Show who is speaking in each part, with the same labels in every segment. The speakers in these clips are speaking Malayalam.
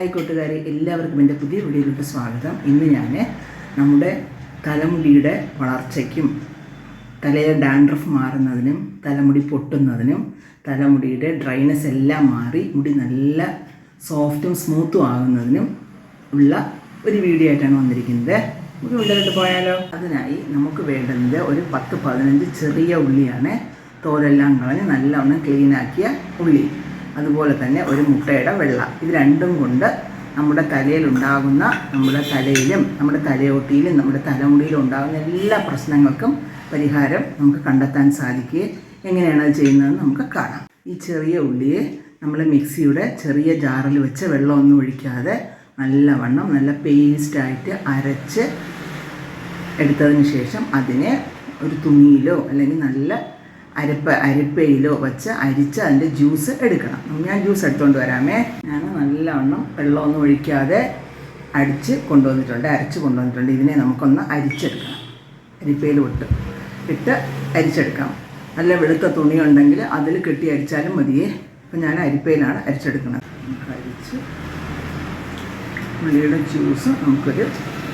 Speaker 1: ഹായ് കൂട്ടുകാരെ എല്ലാവർക്കും എന്റെ പുതിയ വീഡിയോയിലോട്ട് സ്വാഗതം. ഇന്ന് ഞാൻ നമ്മുടെ തലമുടിയുടെ വളർച്ചയ്ക്കും തലയിലെ ഡാൻഡ്രഫ് മാറുന്നതിനും തലമുടി പൊട്ടുന്നതിനും തലമുടിയുടെ ഡ്രൈനെസ് എല്ലാം മാറി മുടി നല്ല സോഫ്റ്റും സ്മൂത്തും ആകുന്നതിനും ഉള്ള ഒരു വീഡിയോ ആയിട്ടാണ് വന്നിരിക്കുന്നത്. നമുക്ക് ഉള്ളിലോട്ട് പോയാലോ? അതിനായി നമുക്ക് വേണ്ടത് ഒരു പത്ത് പതിനഞ്ച് ചെറിയ ഉള്ളിയാണ്. തോലെല്ലാം കളഞ്ഞ് നല്ലവണ്ണം ക്ലീനാക്കിയ ഉള്ളി. അതുപോലെ തന്നെ ഒരു മുട്ടയുടെ വെള്ള. ഇത് രണ്ടും കൊണ്ട് നമ്മുടെ തലയിലുണ്ടാകുന്ന നമ്മുടെ തലയിലും നമ്മുടെ തലയോട്ടിയിലും നമ്മുടെ തലമുടിയിലും ഉണ്ടാകുന്ന എല്ലാ പ്രശ്നങ്ങൾക്കും പരിഹാരം നമുക്ക് കണ്ടെത്താൻ സാധിക്കുകയും എങ്ങനെയാണ് അത് ചെയ്യുന്നതെന്ന് നമുക്ക് കാണാം. ഈ ചെറിയ ഉള്ളിയെ നമ്മൾ മിക്സിയുടെ ചെറിയ ജാറിൽ വെച്ച് വെള്ളമൊന്നും ഒഴിക്കാതെ നല്ലവണ്ണം നല്ല പേസ്റ്റായിട്ട് അരച്ച് എടുത്തതിന് ശേഷം അതിനെ ഒരു തുണിയിലോ അല്ലെങ്കിൽ നല്ല അരപ്പ അരിപ്പയിലോ വെച്ച് അരിച്ച് അതിന്റെ ജ്യൂസ് എടുക്കണം. ഞാൻ ജ്യൂസ് എടുത്തുകൊണ്ട് വരാമേ. ഞാൻ നല്ലവണ്ണം വെള്ളമൊന്നും ഒഴിക്കാതെ അടിച്ച് കൊണ്ടുവന്നിട്ടുണ്ട് അരച്ച് കൊണ്ടുവന്നിട്ടുണ്ട്. ഇതിനെ നമുക്കൊന്ന് അരിച്ചെടുക്കണം. അരിപ്പയിൽ വിട്ട് ഇട്ട് അരിച്ചെടുക്കാം നല്ല വെളുത്ത തുണി ഉണ്ടെങ്കിൽ അതിൽ കെട്ടി അരിച്ചാലും മതിയേ. അപ്പം ഞാൻ അരിപ്പയിലാണ് അരിച്ചെടുക്കുന്നത്. നമുക്ക് അരിച്ച് ഉള്ളിയുടെ ജ്യൂസ് നമുക്കൊരു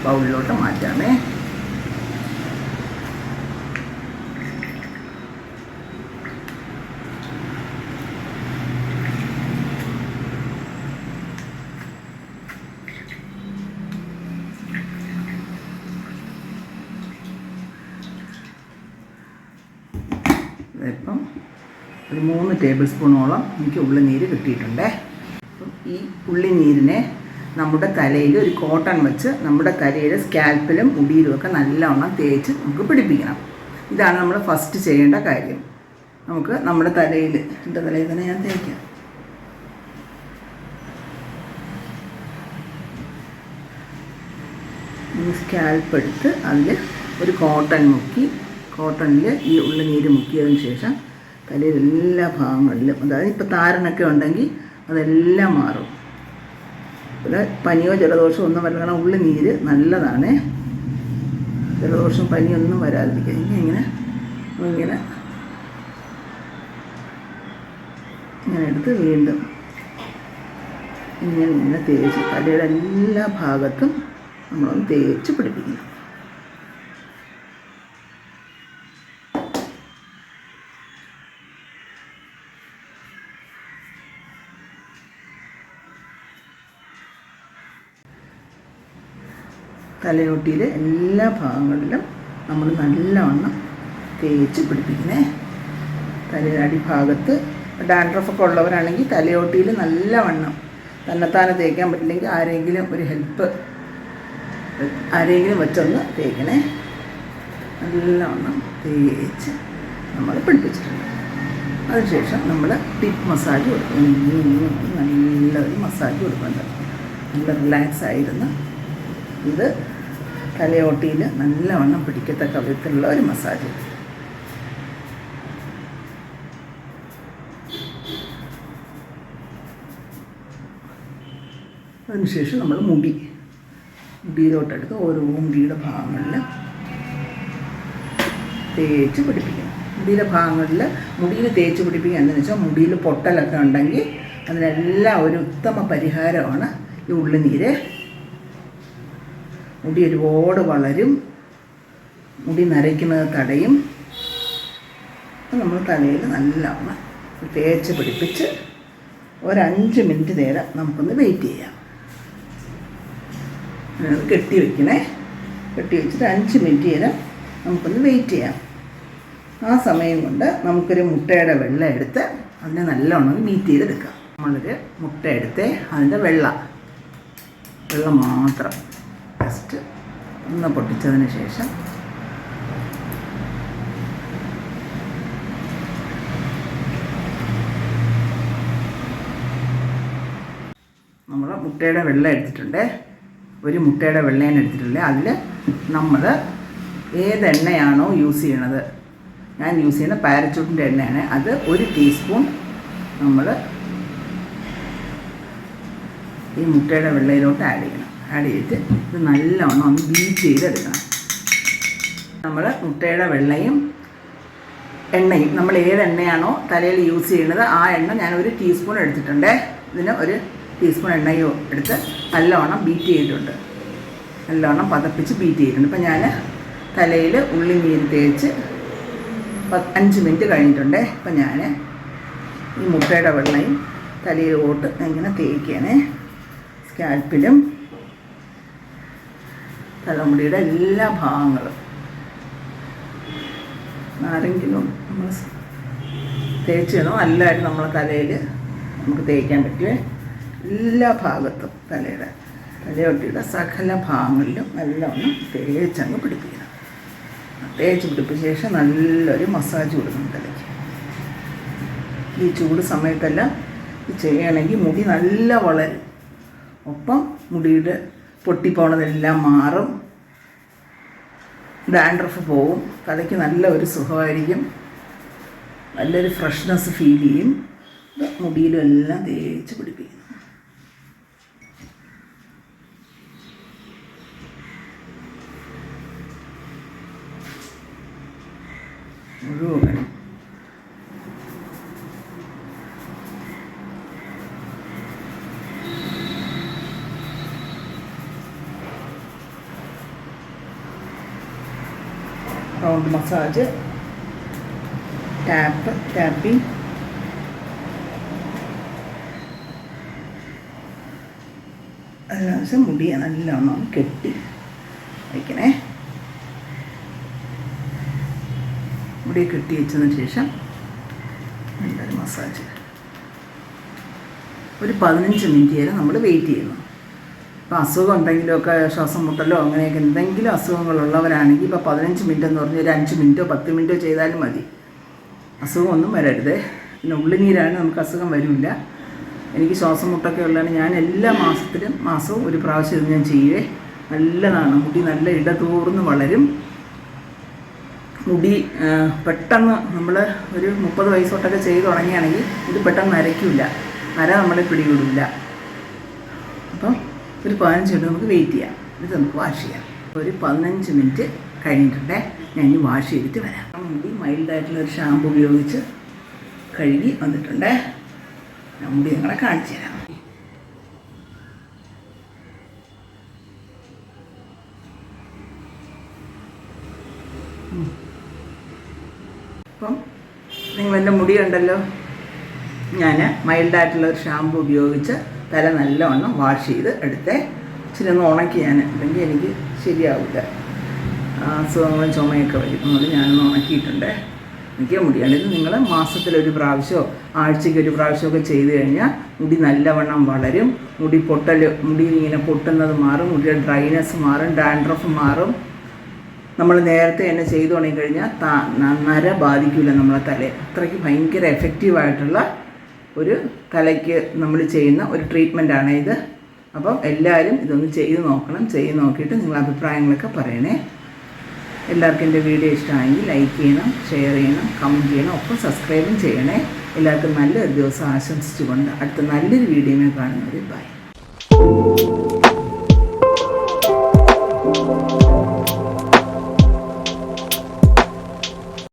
Speaker 1: ബൗളിലോട്ട് മാറ്റാമേ. ഇപ്പം ഒരു മൂന്ന് ടേബിൾ സ്പൂണോളം എനിക്ക് ഉള്ളിനീര് കിട്ടിയിട്ടുണ്ടേ. അപ്പം ഈ ഉള്ളിനീരിനെ നമ്മുടെ തലയിൽ ഒരു കോട്ടൺ വെച്ച് നമ്മുടെ തലയുടെ സ്കാൽപ്പിലും മുടിയിലും ഒക്കെ നല്ലവണ്ണം തേച്ച് നമുക്ക് പിടിപ്പിക്കണം. ഇതാണ് നമ്മൾ ഫസ്റ്റ് ചെയ്യേണ്ട കാര്യം. നമുക്ക് നമ്മുടെ തലയിൽ എന്റെ തലയിൽ തന്നെ ഞാൻ തേക്കാം. സ്കാൽപ്പ് എടുത്ത് അതിൽ ഒരു കോട്ടൺ മുക്കി കോട്ടണിൽ ഈ ഉള്ളിനീര് മുക്കിയതിന് ശേഷം തലയിൽ എല്ലാ ഭാഗങ്ങളിലും അതായത് ഇപ്പോൾ താരനൊക്കെ ഉണ്ടെങ്കിൽ അതെല്ലാം മാറും. ഇവിടെ പനിയോ ജലദോഷമോ ഒന്നും വരണം കാരണം ഉള്ളിനീര് നല്ലതാണ്. ജലദോഷം പനിയൊന്നും വരാതിരിക്കുക ഇങ്ങനെ ഇങ്ങനെ ഇങ്ങനെ എടുത്ത് വീണ്ടും ഇങ്ങനെ ഇങ്ങനെ തേച്ച് തലയുടെ എല്ലാ ഭാഗത്തും നമ്മളൊന്ന് തേച്ച് പിടിപ്പിക്കണം. തലയോട്ടിയിലെ എല്ലാ ഭാഗങ്ങളിലും നമ്മൾ നല്ലവണ്ണം തേച്ച് പിടിപ്പിക്കണേ. തലയുടെ അടിഭാഗത്ത് ഡാൻഡ്രഫൊക്കെ ഉള്ളവരാണെങ്കിൽ തലയോട്ടിയിൽ നല്ലവണ്ണം തന്നെത്താനെ തേക്കാൻ പറ്റില്ലെങ്കിൽ ആരെങ്കിലും ഒരു ഹെൽപ്പ് ആരെങ്കിലും വെച്ചൊന്ന് തേക്കണേ. നല്ലവണ്ണം തേച്ച് നമ്മൾ പിടിപ്പിച്ചിട്ടുണ്ട്. അതിനുശേഷം നമ്മൾ ടിപ്പ് മസാജ് കൊടുക്കും. നല്ലൊരു മസാജ് കൊടുക്കുന്നുണ്ട്. നല്ല റിലാക്സ് ആയിരുന്നു. ഇത് തലയോട്ടിയിൽ നല്ലവണ്ണം പിടിക്കത്തക്ക വിധത്തിലുള്ള ഒരു മസാജ്. അതിനുശേഷം നമ്മൾ മുടി മുടിയിലോട്ടെടുത്ത് ഓരോ മുടിയുടെ ഭാഗങ്ങളിൽ തേച്ച് പിടിപ്പിക്കണം. മുടിയിലെ ഭാഗങ്ങളിൽ മുടിയിൽ തേച്ച് പിടിപ്പിക്കുക എന്താണെന്ന് വെച്ചാൽ മുടിയിൽ പൊട്ടലൊക്കെ ഉണ്ടെങ്കിൽ അതിനെല്ലാം ഒരു ഉത്തമ പരിഹാരമാണ് ഈ ഉള്ളിനീര്. മുടി ഒരുപാട് വളരും. മുടി നരയ്ക്കുന്നത് തടയും. നമ്മൾ തലയിൽ നല്ലവണ്ണം തേച്ച് പിടിപ്പിച്ച് ഒരഞ്ച് മിനിറ്റ് നേരം നമുക്കൊന്ന് വെയിറ്റ് ചെയ്യാം. കെട്ടി വെക്കണേ. കെട്ടി വെച്ചിട്ട് അഞ്ച് മിനിറ്റ് നേരം നമുക്കൊന്ന് വെയിറ്റ് ചെയ്യാം. ആ സമയം കൊണ്ട് നമുക്കൊരു മുട്ടയുടെ വെള്ളം എടുത്ത് അതിനെ നല്ലവണ്ണം മീറ്റ് ചെയ്തെടുക്കാം. നമ്മളൊരു മുട്ട എടുത്ത് അതിന്റെ വെള്ളം. വെള്ളം മാത്രം. ഒന്ന് പൊട്ടിച്ചതിന് ശേഷം നമ്മൾ മുട്ടയുടെ വെള്ളം എടുത്തിട്ടുണ്ട്. ഒരു മുട്ടയുടെ വെള്ളയാണ് എടുത്തിട്ടുള്ളത് അതിൽ നമ്മൾ ഏത് എണ്ണയാണോ യൂസ് ചെയ്യണത്. ഞാൻ യൂസ് ചെയ്യുന്ന പാരച്ചൂട്ടിന്റെ എണ്ണയാണ്. അത് ഒരു ടീസ്പൂൺ നമ്മൾ ഈ മുട്ടയുടെ വെള്ളയിലോട്ട് ആഡ് ചെയ്യണം. ആഡ് ചെയ്തിട്ട് ഇത് നല്ലവണ്ണം ഒന്ന് ബീറ്റ് ചെയ്തെടുക്കണം. നമ്മൾ മുട്ടയുടെ വെള്ളയും എണ്ണയും നമ്മൾ ഏത് എണ്ണയാണോ തലയിൽ യൂസ് ചെയ്യുന്നത് ആ എണ്ണ ഞാൻ ഒരു ടീസ്പൂൺ എടുത്തിട്ടുണ്ട്. ഇതിന് ഒരു ടീസ്പൂൺ എണ്ണയോ എടുത്ത് നല്ലവണ്ണം ബീറ്റ് ചെയ്തിട്ടുണ്ട്. നല്ലവണ്ണം പതപ്പിച്ച് ബീറ്റ് ചെയ്തിട്ടുണ്ട്. ഇപ്പം ഞാൻ തലയിൽ ഉള്ളി മീൻ തേച്ച് അഞ്ച് മിനിറ്റ് കഴിഞ്ഞിട്ടുണ്ട്. ഇപ്പം ഞാൻ ഈ മുട്ടയുടെ വെള്ളയും തലയിലോട്ട് ഇങ്ങനെ തേക്കുകയാണ്. സ്കാൽപ്പിലും തലമുടിയുടെ എല്ലാ ഭാഗങ്ങളും. ആരെങ്കിലും നമ്മൾ തേച്ചിടണോ നല്ലതായിട്ട് നമ്മളെ തലയിൽ നമുക്ക് തേക്കാൻ പറ്റുമേ എല്ലാ ഭാഗത്തും തലയുടെ തലയൊട്ടിയുടെ സകല ഭാഗങ്ങളിലും നല്ലവണ്ണം തേച്ചങ്ങ് പിടിപ്പിക്കണം. തേച്ച് പിടിപ്പിച്ച ശേഷം നല്ലൊരു മസാജ് കൊടുക്കണം തലയ്ക്ക്. ഈ ചൂട് സമയത്തെല്ലാം ചെയ്യണമെങ്കിൽ മുടി നല്ല വളരും. ഒപ്പം മുടിയുടെ പൊട്ടിപ്പോണതെല്ലാം മാറും. ഡാൻഡ്രഫ് പോവും. തലയ്ക്ക് നല്ല ഒരു സുഖമായിരിക്കും. നല്ലൊരു ഫ്രഷ്നെസ് ഫീൽ ചെയ്യും. മുടിയിലും എല്ലാം തേച്ച് പിടിപ്പിക്കും. മുഴുവൻ. റൗണ്ട് മസാജ് ടാപ്പ് ടാപ്പിംഗ് അതിനനുസരിച്ച് മുടി നല്ലോണം കെട്ടി വയ്ക്കണേ മുടി കെട്ടി വെച്ചതിന് ശേഷം നല്ലൊരു മസാജ് ഒരു പതിനഞ്ച് മിനിറ്റ് വരെ നമ്മൾ വെയിറ്റ് ചെയ്യുന്നു. ഇപ്പോൾ അസുഖം എന്തെങ്കിലുമൊക്കെ ശ്വാസം മുട്ടലോ അങ്ങനെയൊക്കെ എന്തെങ്കിലും അസുഖങ്ങളുള്ളവരാണെങ്കിൽ ഇപ്പോൾ പതിനഞ്ച് മിനിറ്റ് എന്ന് പറഞ്ഞ് ഒരു അഞ്ച് മിനിറ്റോ പത്ത് മിനിറ്റോ ചെയ്താലും മതി. അസുഖമൊന്നും വരരുത്. പിന്നെ ഉള്ളിനീരാണ് നമുക്ക് അസുഖം വരില്ല എനിക്ക് ശ്വാസം മുട്ടൊക്കെ ഉള്ളതാണ്. ഞാൻ എല്ലാ മാസത്തിലും മാസവും ഒരു പ്രാവശ്യം ഇത് ഞാൻ ചെയ്യേ നല്ലതാണ്. മുടി നല്ല ഇടതൂർന്ന് വളരും. മുടി പെട്ടെന്ന് നമ്മൾ ഒരു മുപ്പത് വയസ്സോട്ടൊക്കെ ചെയ്ത് തുടങ്ങിയാണെങ്കിൽ ഇത് പെട്ടെന്ന് നരയ്ക്കില്ല നര നമ്മളെ പിടികൂടില്ല. ഒരു പതിനഞ്ച് മിനിറ്റ് നമുക്ക് വെയിറ്റ് ചെയ്യാം. ഇത് നമുക്ക് വാഷ് ചെയ്യാം. ഒരു പതിനഞ്ച് മിനിറ്റ് കഴിഞ്ഞിട്ടുണ്ടേ ഞാൻ ഇനി വാഷ് ചെയ്തിട്ട് വരാം. മുടി മൈൽഡായിട്ടുള്ള ഒരു ഷാമ്പു ഉപയോഗിച്ച് കഴുകി വന്നിട്ടുണ്ടേ. ഞാൻ മുടി നിങ്ങളെ കാണിച്ചു തരാം. അപ്പം നിങ്ങളെന്റെ മുടി ഉണ്ടല്ലോ ഞാൻ മൈൽഡായിട്ടുള്ള ഒരു ഷാമ്പു ഉപയോഗിച്ച് തല നല്ലവണ്ണം വാഷ് ചെയ്ത് എടുത്തേ. ഇച്ചിരി ഒന്ന് ഉണക്കി ഞാൻ അല്ലെങ്കിൽ എനിക്ക് ശരിയാവില്ല അസുഖങ്ങളും ചുമയൊക്കെ വരും. അതുകൊണ്ട് ഞാനൊന്ന് ഉണക്കിയിട്ടുണ്ട്. എനിക്ക് മുടിയാണ് ഇത് നിങ്ങൾ മാസത്തിലൊരു പ്രാവശ്യമോ ആഴ്ചയ്ക്ക് ഒരു പ്രാവശ്യമൊക്കെ ചെയ്ത് കഴിഞ്ഞാൽ മുടി നല്ലവണ്ണം വളരും. മുടി പൊട്ടൽ മുടി ഇങ്ങനെ പൊട്ടുന്നത് മാറും. മുടിയുടെ ഡ്രൈനെസ് മാറും. ഡാൻഡ്രഫ് മാറും. നമ്മൾ നേരത്തെ തന്നെ ചെയ്തു തുടങ്ങിക്കഴിഞ്ഞാൽ ത നര ബാധിക്കില്ല നമ്മളെ തലയെ. അത്രയ്ക്ക് ഭയങ്കര എഫക്റ്റീവായിട്ടുള്ള ഒരു തലയ്ക്ക് നമ്മൾ ചെയ്യുന്ന ഒരു ട്രീറ്റ്മെന്റാണ് ഇത്. അപ്പം എല്ലാവരും ഇതൊന്ന് ചെയ്ത് നോക്കണം. ചെയ്ത് നോക്കിയിട്ട് നിങ്ങൾ അഭിപ്രായങ്ങളൊക്കെ പറയണേ. എല്ലാവർക്കും എന്റെ വീഡിയോ ഇഷ്ടമായെങ്കിൽ ലൈക്ക് ചെയ്യണം ഷെയർ ചെയ്യണം കമന്റ് ചെയ്യണം ഒപ്പം സബ്സ്ക്രൈബും ചെയ്യണേ. എല്ലാവർക്കും നല്ലൊരു ദിവസം ആശംസിച്ചുകൊണ്ട് അടുത്ത നല്ലൊരു വീഡിയോയിൽ കാണുന്നത് ബൈ